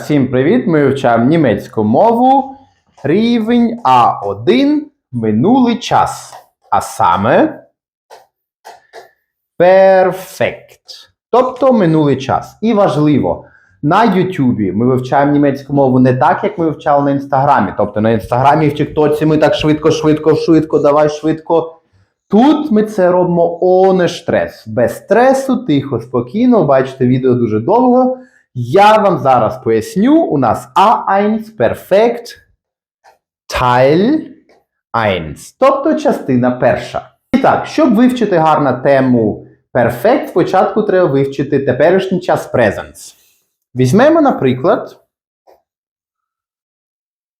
Всім привіт! Ми вивчаємо німецьку мову. Рівень А1 минулий час. А саме перфект. Тобто минулий час. І важливо, на Ютубі ми вивчаємо німецьку мову не так, як ми вивчали на інстаграмі. Тобто на інстаграмі і в Тіктоці ми так швидко, швидко, швидко, давай швидко. Тут ми це робимо оне штрес. Без стресу, тихо, спокійно. Бачите, відео дуже довго. Я вам зараз поясню. У нас A1 Perfect Teil 1. Тобто частина перша. І так, щоб вивчити гарно тему Perfect, спочатку треба вивчити теперішній час Presence. Візьмемо, наприклад,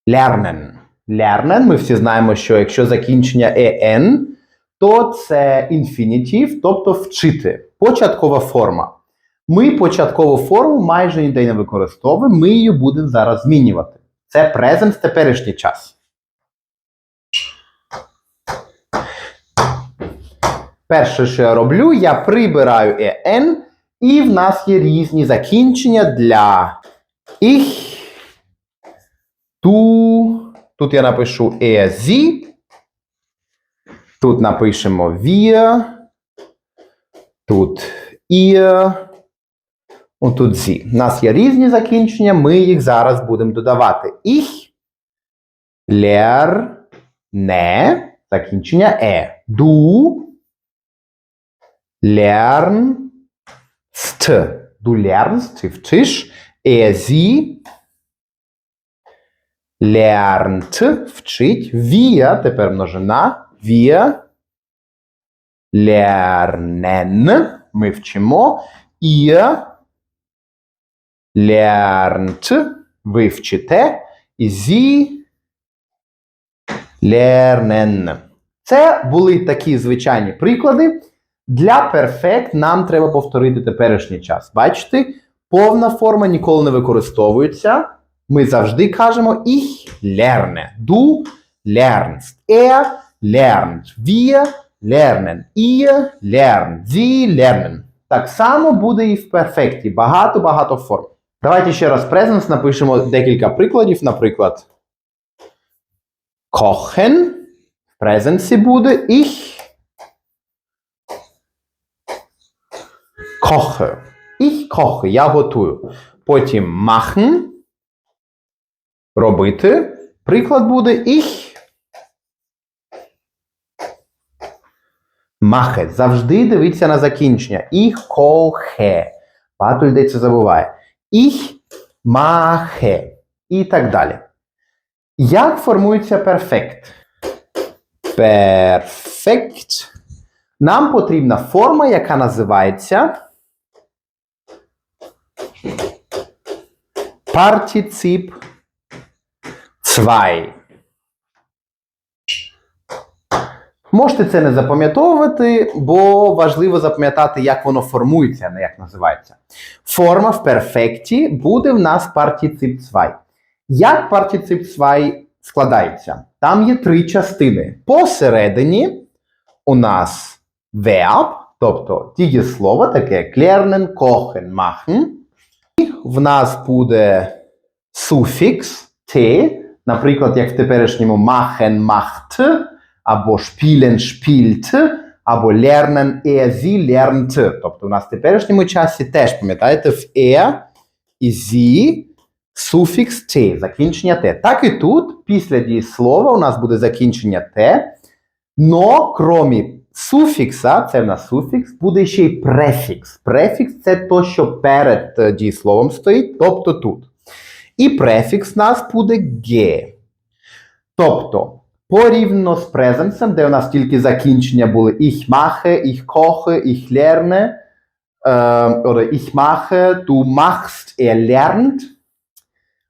lernen. Lernen, ми всі знаємо, що якщо закінчення en, то це інфінітив, тобто вчити. Початкова форма. Ми початкову форму майже ніде не використовуємо, ми її будемо зараз змінювати. Це present теперішній час. Перше, що я роблю, я прибираю en, і в нас є різні закінчення для ich, du, тут я напишу er, тут напишемо wir, тут ihr, отут sie. У нас є різні закінчення, ми їх зараз будемо додавати. Ich, leer, не, закінчення е. Du, lernst, du lernst, ти вчиш, er, sie, lernt, вчить, wir, тепер множина, wir, lernen, ми вчимо, ihr, lernt, ви вчите, і sie, lernen. Це були такі звичайні приклади. Для перфект нам треба повторити теперішній час. Бачите, повна форма ніколи не використовується. Ми завжди кажемо ich lerne. Du lernst. Er lernt. Wir lernen. Ihr lernt. Sie lernen. Так само буде і в перфекті. Багато-багато форм. Давайте ще раз presence напишемо декілька прикладів. Наприклад, kochen. В презенсі буде ich koche. Ich koche. Я готую. Потім machen. Робити. Приклад буде ich mache. Завжди дивіться на закінчення. Ich koche. Багато людей це забуває. Ich mache. І так далі. Як формується перфект? Перфект. Нам потрібна форма, яка називається Particip 2. Можете це не запам'ятовувати, бо важливо запам'ятати, як воно формується, не як називається. Форма в перфекті буде в нас партицип 2. Як партицип 2 складається? Там є три частини. Посередині у нас verb, тобто дієслово, таке як lernen, kochen, machen. І в нас буде суфікс t, наприклад, як в теперішньому machen, macht, або spielen, spielt, або lernen, er, sie, lernt. Тобто у нас в теперішньому часі теж, пам'ятаєте, в er і sie суфікс t, закінчення t. Так і тут, після дієслова, у нас буде закінчення t, но кромі суфікса, це в нас суфікс, буде ще й префікс. Префікс це то, що перед е, дієсловом стоїть, тобто тут. І префікс у нас буде ге. Тобто, порівняно з презенсом, де у нас тільки закінчення були ich mache, ich koche, ich lerne, е, oder ich mache, du machst, er lernt.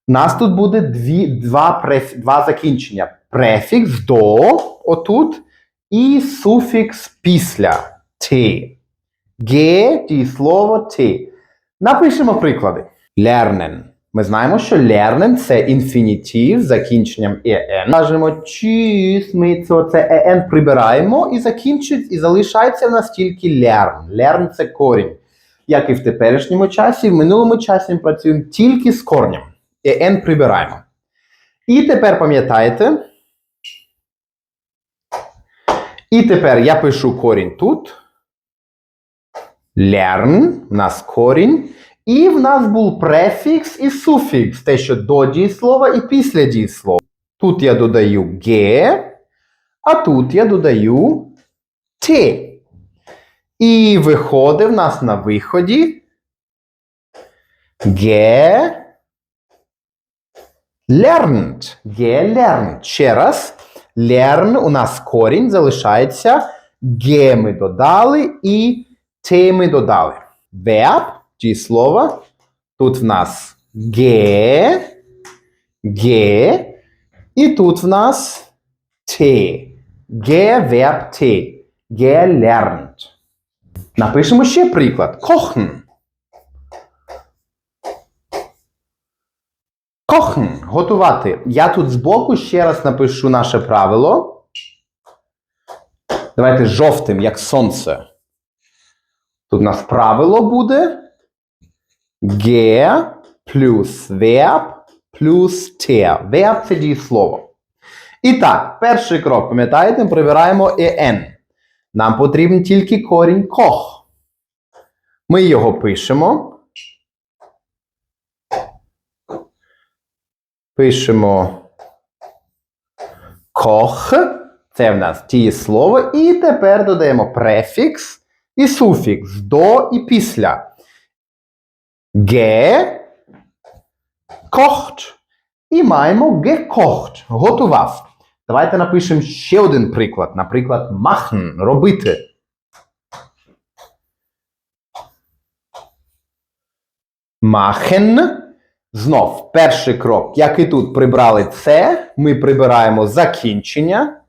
У нас тут буде дві, два, преф, два закінчення. Префікс до, отут, і суфікс після ти. Ге, дієслово ти. Напишемо приклади. Lernen. Ми знаємо, що lernen – це інфінітив з закінченням en. Кажемо чіс, ми це, en прибираємо і закінчить, і залишається в нас тільки learn. Learn – це корінь. Як і в теперішньому часі, в минулому часі ми працюємо тільки з корнем. en прибираємо. І тепер пам'ятаєте. І тепер я пишу корінь тут. Lern, в нас корінь. І в нас був префікс і суфікс, те, що до дієслова і після дієслова. Тут я додаю ге, а тут я додаю те. І виходить в нас на виході ге lernt. Ге lernt. Ще раз. Learn у нас корінь залишається. Ге ми додали і те ми додали. Дієслово. Тут в нас ге, ге, і тут в нас те. Ге, verb те. Gelernt. Напишемо ще приклад. Kochen. Kochen. Готувати. Я тут збоку ще раз напишу наше правило. Давайте жовтим, як сонце. Тут у нас правило буде Ge плюс verb плюс ter. Verb – це дієслово. І так, перший крок, пам'ятаєте, ми прибираємо en. Нам потрібен тільки корінь кох. Ми його пишемо. Пишемо кох. Це в нас дієслово. І тепер додаємо префікс і суфікс до і після. Ге кохт. І маємо gekоcht. Готував. Давайте напишемо ще один приклад. Наприклад, machen – робити. Machen. Знов, перший крок. Як і тут прибрали це, ми прибираємо закінчення.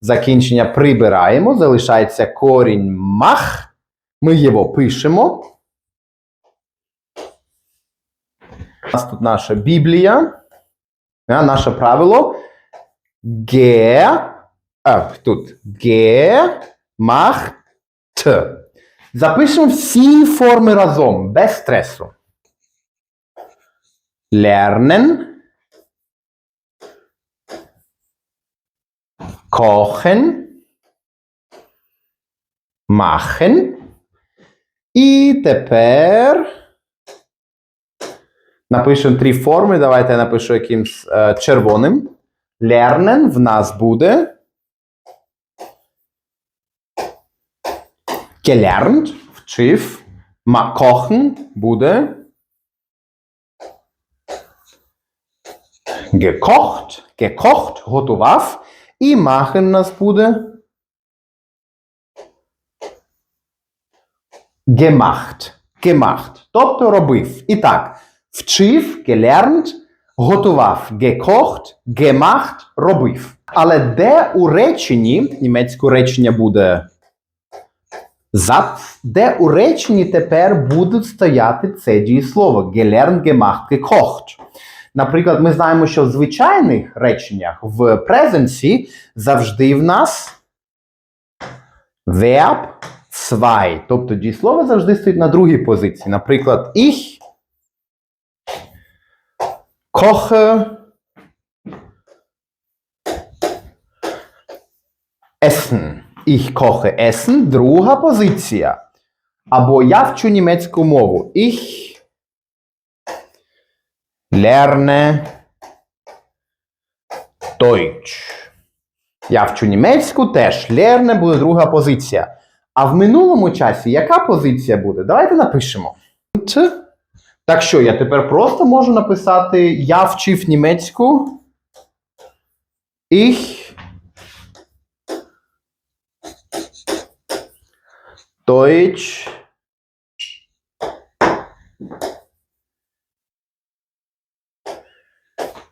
Закінчення прибираємо, залишається корінь мах. Ми його пишемо. У нас тут наша Біблія. Наше правило. Ге. А, тут. Ге. Мах. Т. Запишемо всі форми разом, без стресу. Lernen. Kochen. Machen. І тепер напишемо три форми. Давайте я напишу якимсь е, червоним. Lernen в нас буде. Gelernt, вчив. Kochen буде. Gekocht, gekocht, готував. І machen нас буде. Gemacht. Gemacht. Тобто робив. І так, вчив, gelernt, готував, gekocht, gemacht, робив. Але де у реченні, німецьке речення буде Satz, де у реченні тепер будуть стояти це дієслово gelernt, gemacht, gekocht. Наприклад, ми знаємо, що в звичайних реченнях в презенсі завжди в нас verb zwei. Тобто дієслово завжди стоїть на другій позиції. Наприклад, ich koche Essen. Ich koche Essen. Друга позиція. Або я вчу німецьку мову. Ich lerne Deutsch. Я вчу німецьку теж. Lerne буде друга позиція. А в минулому часі яка позиція буде? Давайте напишемо. Так що, я тепер просто можу написати Я вчив німецьку. Ich Deutsch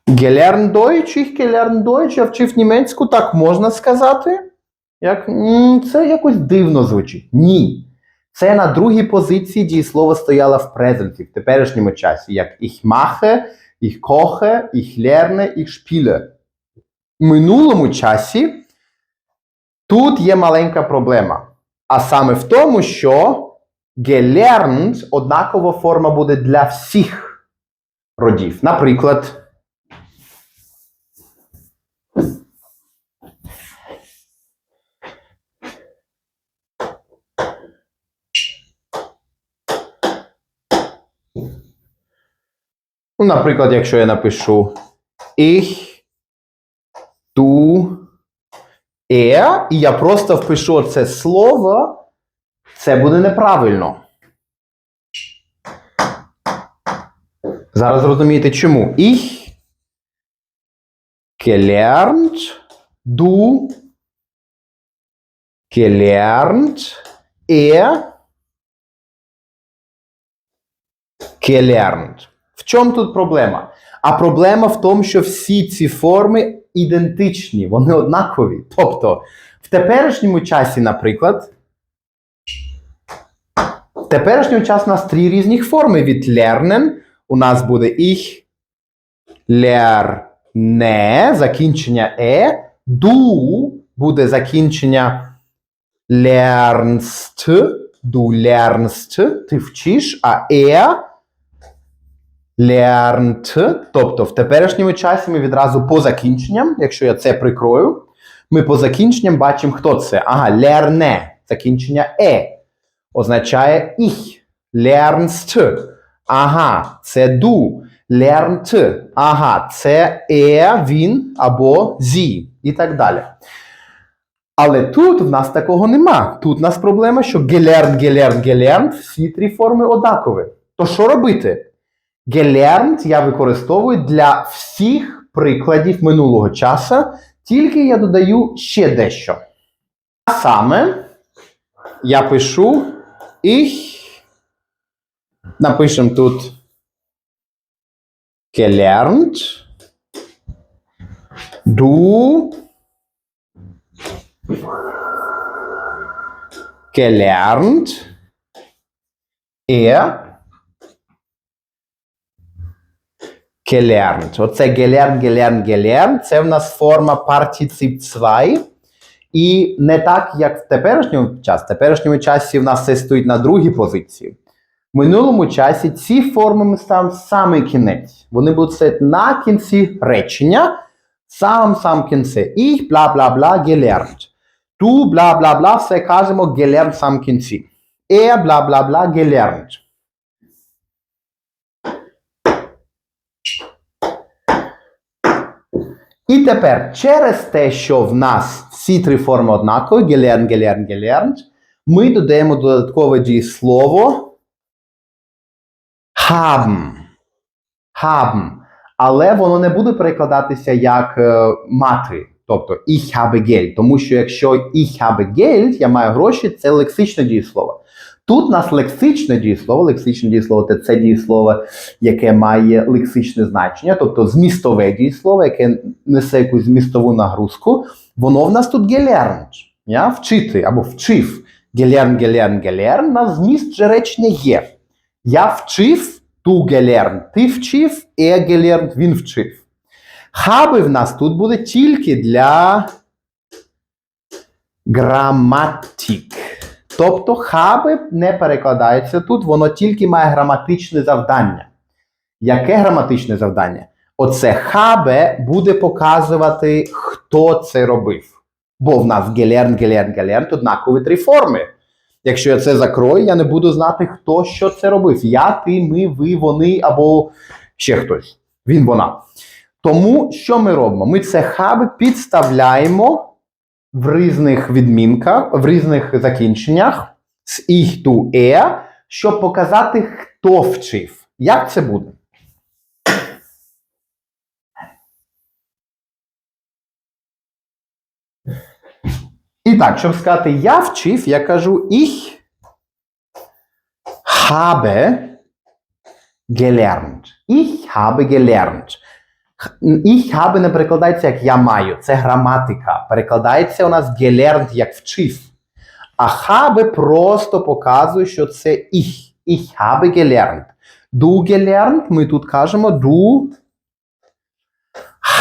Gelernt Deutsch, ich gelernt Deutsch, я вчив німецьку, так можна сказати? Як, це якось дивно звучить. Ні. Це на другій позиції дієслово стояло в презенті, в теперішньому часі, як ich mache, ich koche, ich lerne, ich spiele. В минулому часі тут є маленька проблема. А саме в тому, що gelernt однакова форма буде для всіх родів. Наприклад, Ну, наприклад, якщо я напишу ich, du, er, і я просто впишу це слово, це буде неправильно. Зараз зрозумієте чому. Ich gelernt, du gelernt, er gelernt. Чому тут проблема? А проблема в тому, що всі ці форми ідентичні, вони однакові. Тобто, в теперішньому часі, наприклад, в теперішньому часі у нас три різних форми. Від lernen у нас буде ich lerne, закінчення е, du буде закінчення lernst, du lernst, ти вчиш, а er lernt, тобто в теперішньому часі ми відразу по закінченням, якщо я це прикрою, ми по закінченням бачимо, хто це. Ага, lerne, закінчення е, означає ich, lernst. Ага, це du, lernt. Ага, це er, він або sie і так далі. Але тут в нас такого нема. Тут в нас проблема, що gelernt, gelernt, gelernt, всі три форми однакові. То що робити? Gelernt я використовую для всіх прикладів минулого часу, тільки я додаю ще дещо. А саме я пишу ich, напишемо тут gelernt, du gelernt, er gelernt. Оце gelernt, gelernt, gelernt. Це в нас форма партіцип 2. І не так, як в теперішньому часі. В теперішньому часі в нас це стоїть на другій позиції. В минулому часі ці форми ми ставимо в самий кінець. Вони будуть стояти на кінці речення, самому сам кінці. Ich, бла бла бла, gelernt. Du, бла бла бла, все кажемо gelernt самому кінці. Er, бла бла бла, gelernt. І тепер через те, що в нас всі три форми однакові, gelernt, gelernt, gelernt, ми додаємо додаткове дієслово haben. Haben. Але воно не буде перекладатися як е, мати, тобто ich habe Geld. Тому що якщо ich habe Geld, я маю гроші, це лексичне дієслово. Тут у нас лексичне дієслово, лексичне дієслово це, це дієслово, яке має лексичне значення, тобто змістове дієслово, яке несе якусь змістову нагрузку, воно в нас тут я? вчити або вчив. Gelernt, gelernt, у нас зміст же речення є. Я вчив, ту gelernt, ти вчив, er gelernt, він вчив. Хаби в нас тут буде тільки для граматик. Тобто хаби не перекладається тут, воно тільки має граматичне завдання. Яке граматичне завдання? Оце хабе буде показувати, хто це робив. Бо в нас гелерн, гелерн, гелерн однакові три форми. Якщо я це закрою, я не буду знати, хто що це робив. Я, ти, ми, ви, вони або ще хтось. Він, вона. Тому що ми робимо? Ми це хаби підставляємо в різних відмінках, в різних закінченнях з ich, du, er, щоб показати, хто вчив. Як це буде? І так, щоб сказати я вчив, я кажу ich habe gelernt. Ich habe gelernt. Ich habe не перекладається як я маю, це граматика. Перекладається у нас gelernt як вчив. А habe просто показує, що це ich. Ich habe gelernt. Du gelernt, ми тут кажемо du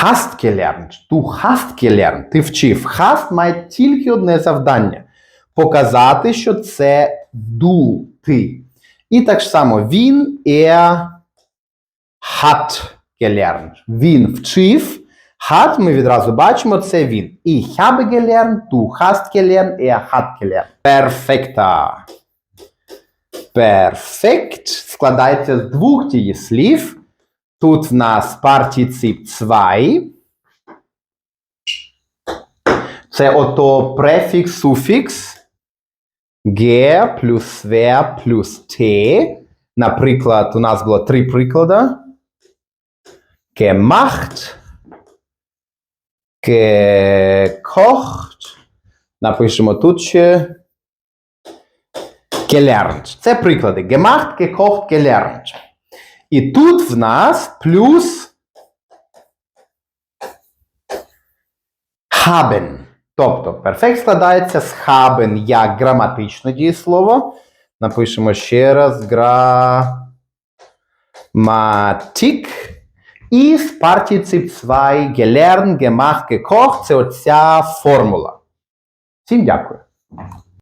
hast gelernt. Du hast gelernt. Ти вчив. Hast має тільки одне завдання. Показати, що це du, ти. І так само він, er, hat gelernt. Він вчив. Hat ми відразу бачимо, це він. Ich habe gelernt, du hast gelernt, er hat gelernt. Перфекта. Перфект складається з двох дієслів. Тут в нас партiciп 2. Це ото префікс, суфікс. Г плюс В плюс Т. Наприклад, у нас було три приклади. Gemacht. Gekocht. Напишемо тут ще. Gelernt. Це приклади. Gemacht, gekocht, gelernt. І тут в нас плюс haben. Тобто перфект складається з haben як граматичне дієслово. Напишемо ще раз граматик. І з партiciп 2 gelernt, gemacht, gekocht. Це оця формула. Всім дякую.